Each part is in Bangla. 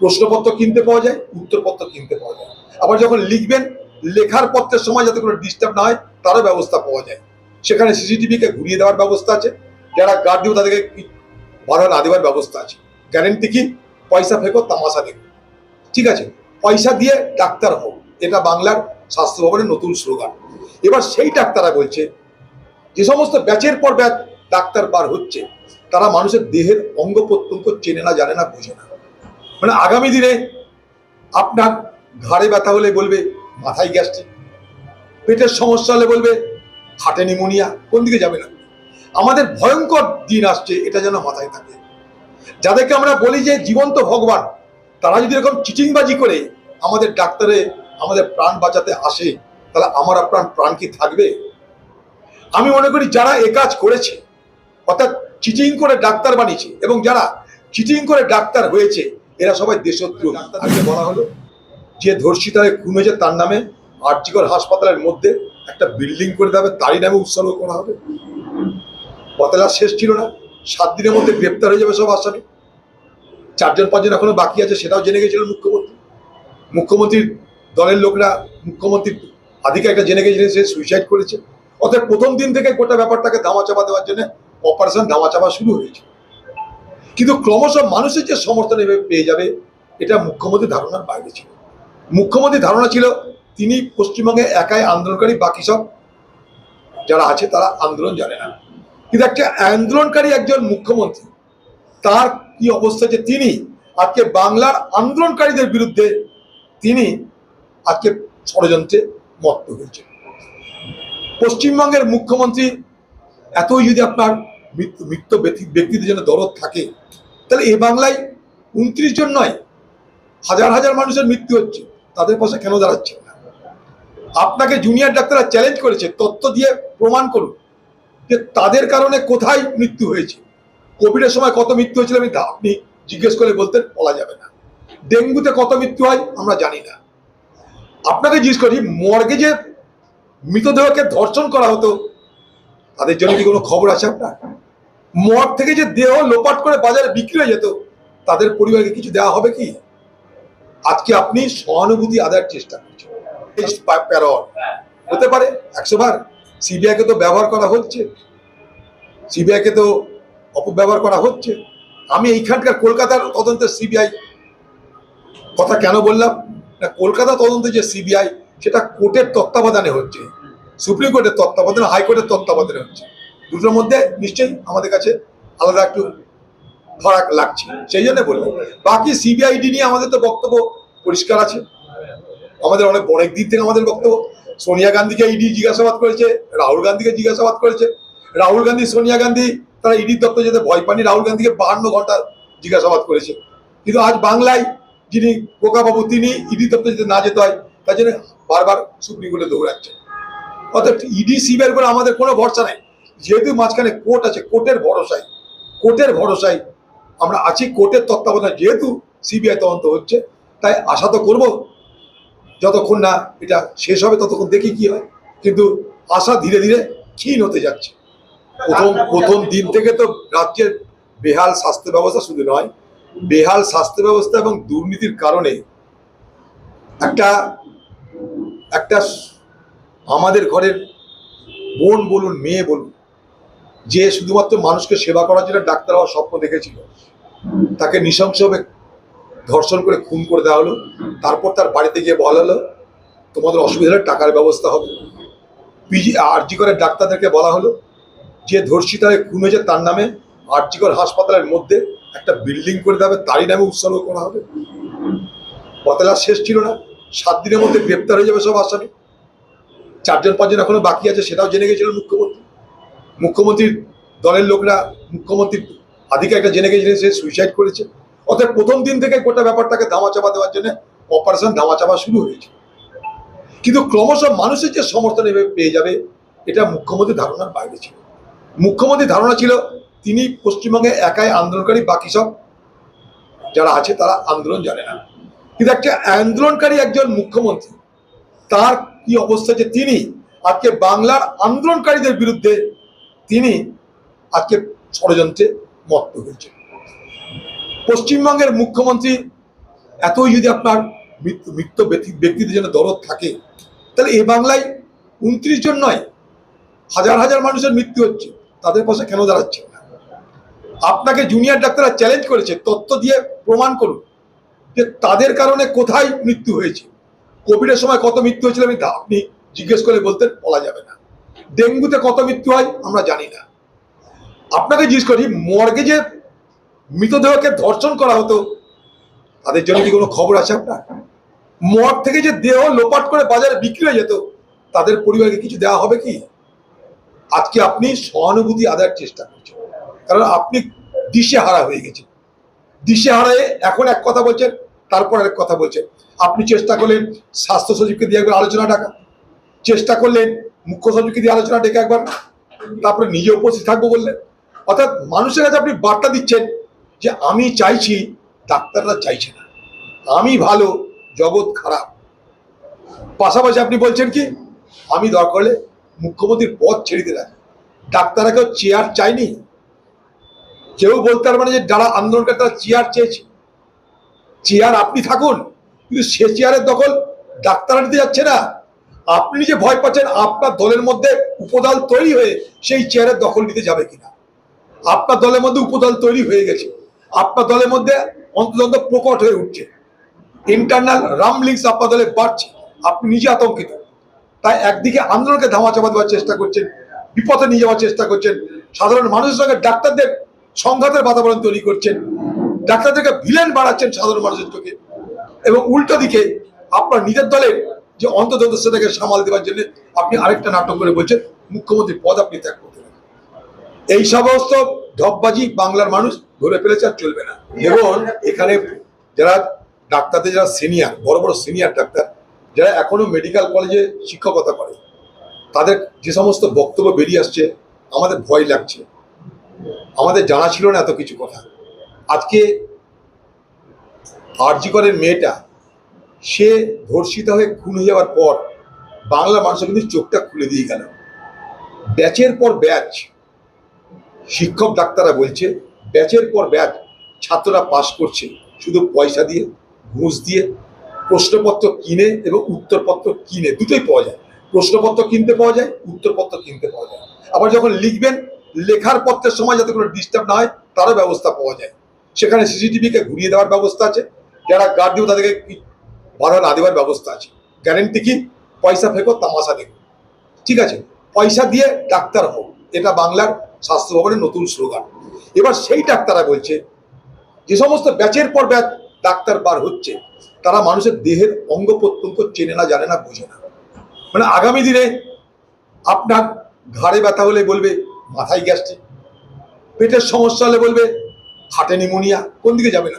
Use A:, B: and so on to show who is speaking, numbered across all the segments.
A: প্রশ্নপত্র কিনতে পাওয়া যায়, উত্তরপত্র কিনতে পাওয়া যায়। আবার যখন লিখবেন, লেখার পত্রের সময় যাতে কোনো ডিস্টার্ব না হয়, তারও ব্যবস্থা পাওয়া যায়। সেখানে সিসিটিভি কে ঘুরিয়ে দেওয়ার ব্যবস্থা আছে। যারা গার্ড দিব তাদেরকে বাধা না দেওয়ার ব্যবস্থা আছে। গ্যারেন্টি কি? পয়সা ফেকো তামাশা দেখো ঠিক আছে? পয়সা দিয়ে ডাক্তার হোক এটা বাংলার স্বাস্থ্য ভবনের নতুন স্লোগান। এবার সেই ডাক্তাররা বলছে, যে সমস্ত ব্যাচের পর ব্যাচ ডাক্তার বার হচ্ছে, তারা মানুষের দেহের অঙ্গ প্রত্যঙ্গ চেনে না, জানে না, বোঝে না। মানে আগামী দিনে আপনার ঘাড়ে ব্যথা হলে বলবে, মাথায় গ্যাস্ট্রিক। পেটের সমস্যা হলে বলবে, হার্টে নিমোনিয়া। কোন দিকে যাবে না? আমাদের ভয়ঙ্কর দিন আসছে, এটা যেন মাথায় থাকে। যাদেরকে আমরা বলি যে জীবন্ত ভগবান, তারা যদি এরকম চিটিংবাজি করে, আমাদের ডাক্তারে আমাদের প্রাণ বাঁচাতে আসে, তাহলে আমার আপনার প্রাণ কি থাকবে? আমি মনে করি যারা এ কাজ করেছে, অর্থাৎ চিটিং করে ডাক্তার বানিয়েছে, এবং যারা চিটিং করে ডাক্তার হয়েছে এরা সবাই দেশত্রু আজকে বলা হলো, যে ধর্ষিতারে খুন হয়েছে তার নামে আর্জিকর হাসপাতালের মধ্যে একটা বিল্ডিং করে দেবে তারই নামে উৎসর্গ করা হবে। পতলা শেষ ছিল না, সাত দিনের মধ্যে গ্রেপ্তার হয়ে যাবে সব আসামি। চারজন পাঁচজন এখনও বাকি আছে, সেটাও জেনে গেছিলেন মুখ্যমন্ত্রী। মুখ্যমন্ত্রীর দলের লোকরা মুখ্যমন্ত্রীর আধিকারিকরা জেনে গেছিলেন, সে সুইসাইড করেছে। অর্থাৎ প্রথম দিন থেকে গোটা ব্যাপারটাকে ধামাচাপা দেওয়ার জন্য অপারেশন ধামাচাপা শুরু হয়েছে। কিন্তু ক্রমশ মানুষের যে সমর্থন এভাবে পেয়ে যাবে, এটা মুখ্যমন্ত্রীর ধারণার বাইরে ছিল। মুখ্যমন্ত্রীর ধারণা ছিল, তিনি পশ্চিমবঙ্গে একাই আন্দোলনকারী, বাকি সব যারা আছে তারা আন্দোলন জানে না। কিন্তু একটা আন্দোলনকারী একজন মুখ্যমন্ত্রী, তার কি অবস্থা যে তিনি আজকে বাংলার আন্দোলনকারীদের বিরুদ্ধে তিনি আজকে ষড়যন্ত্রে মত্ত হয়েছে পশ্চিমবঙ্গের মুখ্যমন্ত্রী, এতই যদি আপনার মৃত্যু মৃত্যু ব্যক্তি- ব্যক্তিদের জন্য দরদ থাকে। তাহলে এ বাংলায় উনত্রিশ জন নয়, হাজার হাজার মানুষের মৃত্যু হচ্ছে। তাদের পাশে কেন দাঁড়াচ্ছে? না আপনাকে জুনিয়র ডাক্তাররা চ্যালেঞ্জ করেছে, তথ্য দিয়ে প্রমাণ করুন যে তাদের কারণে কোথায় মৃত্যু হয়েছে। কোভিডের সময় কত মৃত্যু হয়েছিল আমি আপনি জিজ্ঞেস করে বলতেন বলা যাবে না। ডেঙ্গুতে কত মৃত্যু হয় আমরা জানি না। আপনাকে জিজ্ঞেস করি মর্গে যে মৃতদেহকে ধর্ষণ করা হতো, তাদের জন্য কি কোনো খবর আছে আপনার? মর্গ থেকে যে দেহ লোপাট করে বাজারে বিক্রি হয়ে যেত, তাদের পরিবারকে কিছু দেওয়া হবে কি? আজকে আপনি সহানুভূতি আদায়ের চেষ্টা করছেন। হতে পারে, একশো বার। সিবিআইকে তো ব্যবহার করা হচ্ছে। সিবিআই কে তো অপব্যবহার করা হচ্ছে। আমি এইখানকার কলকাতার তদন্তে সিবিআই কথা কেন বললাম? না, কলকাতা তদন্তে যে সিবিআই, সেটা কোর্টের তত্ত্বাবধানে হচ্ছে। সুপ্রিম কোর্টের তত্ত্বাবধানে, হাইকোর্টের তত্ত্বাবধানে হচ্ছে। দুটোর মধ্যে নিশ্চয়ই আমাদের কাছে আলাদা একটু ফারাক লাগছে। সেই জন্য বললাম। বাকি সিবিআইডি নিয়ে আমাদের তো বক্তব্য পরিষ্কার আছে। আমাদের অনেক অনেক দিক থেকে আমাদের বক্তব্য। সোনিয়া গান্ধীকে ইডি জিজ্ঞাসাবাদ করেছে, রাহুল গান্ধীকে জিজ্ঞাসাবাদ করেছে। রাহুল গান্ধী, সোনিয়া গান্ধী, তারা ইডি দপ্তর যেতে ভয় পাননি। রাহুল গান্ধীকে বাহান্ন ঘণ্টা জিজ্ঞাসাবাদ করেছে। কিন্তু আজ বাংলায় যিনি বাবু তিনি ইডি দপ্তর যেতে না যেতে হয়, তার জন্য বারবার সুপ্রিম কোর্টে দৌড়াচ্ছে অর্থাৎ ইডি সিবিআই করে আমাদের কোনো ভরসা নেই। যেহেতু মাঝখানে কোর্ট আছে, কোর্টের ভরসায় কোর্টের ভরসায় আমরা আছি, কোর্টের তত্ত্বাবধানে যেহেতু সিবিআই তদন্ত হচ্ছে, তাই আশা তো করব যতক্ষণ না এটা শেষ হবে, ততক্ষণ দেখি কি হয়। কিন্তু আশা ধীরে ধীরে ক্ষীণ হতে যাচ্ছে। প্রথম প্রথম দিন থেকে তো রাজ্যের বেহাল স্বাস্থ্য ব্যবস্থা শুধু নয়, বেহাল স্বাস্থ্য ব্যবস্থা এবং দুর্নীতির কারণে একটা একটা আমাদের ঘরের বোন বলুন, মেয়ে বলুন যে শুধুমাত্র মানুষকে সেবা করার জন্য ডাক্তার হওয়ার স্বপ্ন দেখেছিল, তাকে নৃশংসভাবে ধর্ষণ করে খুন করে দেওয়া হলো। তারপর তার বাড়িতে গিয়ে বলা হলো, তোমাদের অসুবিধা হলে টাকার ব্যবস্থা হবে। পিজি আরজি করে ডাক্তারদেরকে বলা হলো, যে ধর্ষিতারে খুন হয়েছে তার নামে আরজিকর হাসপাতালের মধ্যে একটা বিল্ডিং করে দেবে তারই নামে উৎসর্গ করা হবে। বতলা শেষ ছিল না, সাত দিনের মধ্যে গ্রেপ্তার হয়ে যাবে সব আসামি। চারজন পাঁচজন এখনও বাকি আছে, সেটাও জেনে গেছিলেন মুখ্যমন্ত্রী। মুখ্যমন্ত্রীর দলের লোকরা মুখ্যমন্ত্রীর আধিকারিকরা জেনে গেছিলেন সে সুইসাইড করেছে। অর্থাৎ প্রথম দিন থেকে গোটা ব্যাপারটাকে ধামাচাপা দেওয়ার জন্য অপারেশন ধামাচাপা শুরু হয়েছে। কিন্তু ক্রমশ মানুষের যে সমর্থন এভাবে পেয়ে যাবে, এটা মুখ্যমন্ত্রীর ধারণার বাইরে ছিল। মুখ্যমন্ত্রীর ধারণা ছিল, তিনি পশ্চিমবঙ্গে একাই আন্দোলনকারী, বাকি সব যারা আছে তারা আন্দোলন জানে না। কিন্তু একটা আন্দোলনকারী একজন মুখ্যমন্ত্রী, তার কি অবস্থা যে তিনি আজকে বাংলার আন্দোলনকারীদের বিরুদ্ধে তিনি আজকে ষড়যন্ত্রে মত্ত হয়েছেন। পশ্চিমবঙ্গের মুখ্যমন্ত্রী এতই যদি আপনার মৃত্যু ব্যক্তিদের জন্য দরদ থাকে, তাহলে এ বাংলায় উনত্রিশ জন নয়, হাজার হাজার মানুষের মৃত্যু হচ্ছে, তাদের পাশে কেন দাঁড়াচ্ছে না? আপনাকে জুনিয়র ডাক্তাররা চ্যালেঞ্জ করেছে, তথ্য দিয়ে প্রমাণ করুন যে তাদের কারণে কোথায় মৃত্যু হয়েছে। কোভিডের সময় কত মৃত্যু হয়েছিল আপনি জিজ্ঞেস করে বলতেন, বলা যাবে না। ডেঙ্গুতে কত মৃত্যু হয়, আমরা জানি না। আপনাকে জিজ্ঞেস করি মর্গে যে মৃতদেহকে ধর্ষণ করা হতো, তাদের জন্য কি কোনো খবর আছে আপনার? মর্গ থেকে যে দেহ লোপাট করে বাজারে বিক্রি হয়ে যেত, তাদের পরিবারকে কিছু দেওয়া হবে কি? আজকে আপনি সহানুভূতি আদায়ের চেষ্টা করছেন, কারণ আপনি দিশে হারা হয়ে গেছেন। দিশে হারায় এখন এক কথা বলছেন, তারপর এক কথা বলছেন। আপনি চেষ্টা করলেন, স্বাস্থ্য সচিবকে দিয়ে একবার আলোচনা ডাকা। চেষ্টা করলেন মুখ্য সচিবকে দিয়ে আলোচনা ডেকে একবার। তারপরে নিজে উপস্থিত থাকব বললেন অর্থাৎ মানুষের কাছে আপনি বার্তা দিচ্ছেন যে, আমি চাইছি, ডাক্তাররা চাইছে না। আমি ভালো, জগৎ খারাপ। পাশাপাশি আপনি বলছেন কি, আমি দরকার হলে মুখ্যমন্ত্রীর পদ ছেড়ে রাজি। ডাক্তাররা কেউ চেয়ার চায়নি? কেউ বলতে পারবে না যে, যারা আন্দোলনকারী, তারা চেয়ার চেয়েছে। চেয়ার আপনি থাকুন, কিন্তু সে চেয়ারের দখল ডাক্তাররা নিতে যাচ্ছে না। আপনি যে ভয় পাচ্ছেন, আপনার দলের মধ্যে উপদল তৈরি হয়ে সেই চেয়ারের দখল নিতে যাবে কিনা? আপনার দলের মধ্যে উপদল তৈরি হয়ে গেছে। আপনার দলের মধ্যে অন্তর্দ্বন্দ্ব প্রকট হয়ে উঠছে। ইন্টারনাল রামলিংস আপনার দলে বাড়ছে। আপনি নিজে আতঙ্কিত। তাই একদিকে আন্দোলনকে ধামাচাপা দেওয়ার চেষ্টা করছেন বিপদে নিয়ে যাওয়ার চেষ্টা করছেন। সাধারণ মানুষের সঙ্গে ডাক্তারদের সংঘাতের বাতাবরণ তৈরি করছেন। ডাক্তারদেরকে ভিলেন বাড়াচ্ছেন সাধারণ মানুষের চোখে। এবং উল্টো দিকে আপনার নিজের দলের যে অন্তর্দ্বন্দ্ব সেটাকে সামাল দেওয়ার জন্য আপনি আরেকটা নাটক করে বলছেন মুখ্যমন্ত্রীর পদ আপনি ত্যাগ করতে এই সমস্ত ঢপবাজি বাংলার মানুষ ধরে ফেলেছে আর চলবে না। এবং এখানে যারা ডাক্তারদের যারা সিনিয়র, বড় বড় সিনিয়র ডাক্তার, যারা এখনও মেডিকেল কলেজে শিক্ষকতা করে, তাদের যে সমস্ত বক্তব্য বেরিয়ে আসছে, আমাদের ভয় লাগছে। আমাদের জানা ছিল না এত কিছু কথা। আজকে আরজিকরের মেয়েটা সে ধর্ষিত হয়ে খুন হয়ে যাওয়ার পর বাংলা মানুষের কিন্তু চোখটা খুলে দিয়ে গেল। ব্যাচের পর ব্যাচ, শিক্ষক ডাক্তাররা বলছে, ব্যাচের পর ব্যাচ ছাত্ররা পাশ করছে। শুধু পয়সা দিয়ে, ঘুষ দিয়ে, প্রশ্নপত্র কিনে এবং উত্তরপত্র কিনে, দুটোই পাওয়া যায়। প্রশ্নপত্র কিনতে পাওয়া যায়, উত্তরপত্র কিনতে পাওয়া যায়। আবার যখন লিখবেন, লেখার পত্রের সময় যাতে কোনো ডিস্টার্ব না হয়, তারও ব্যবস্থা পাওয়া যায়। সেখানে সিসিটিভিকে ঘুরিয়ে দেওয়ার ব্যবস্থা আছে। যারা গার্ড তাদেরকে বাধা না দেওয়ার ব্যবস্থা আছে। গ্যারেন্টি কি? পয়সা ফেকো তামাশা দেখো। ঠিক আছে? পয়সা দিয়ে ডাক্তার হোক এটা বাংলার স্বাস্থ্য ভবনের নতুন স্লোগান। এবার সেই ডাক্তাররা বলছে, যে সমস্ত ব্যাচের পর ব্যাচ ডাক্তার বার হচ্ছে, তারা মানুষের দেহের অঙ্গ প্রত্যঙ্গ চেনে না, জানে না, বোঝে না। মানে আগামী দিনে আপনার ঘাড়ে ব্যথা হলে বলবে, মাথায় গ্যাস্ট্রিক। পেটের সমস্যা হলে বলবে, হাটে নিমোনিয়া, কোন দিকে যাবে না?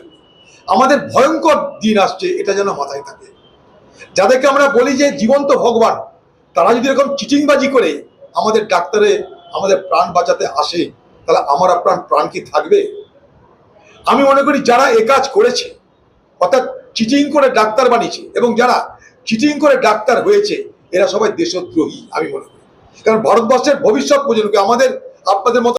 A: আমাদের ভয়ঙ্কর দিন আসছে, এটা যেন মাথায় থাকে। যাদেরকে আমরা বলি যে জীবন্ত ভগবান, তারা যদি এরকম চিটিংবাজি করে আমাদের ডাক্তারে আমাদের প্রাণ বাঁচাতে আসে, তাহলে আমার আপনার প্রাণ কি থাকবে? আমি মনে করি যারা এ কাজ করেছে, অর্থাৎ চিটিং করে ডাক্তার বানিয়েছে এবং যারা চিটিং করে ডাক্তার হয়েছে, এরা সবাই দেশদ্রোহী, আমি মনে করি। কারণ ভারতবর্ষের ভবিষ্যৎ প্রজন্মকে আমাদের, আপনাদের মতো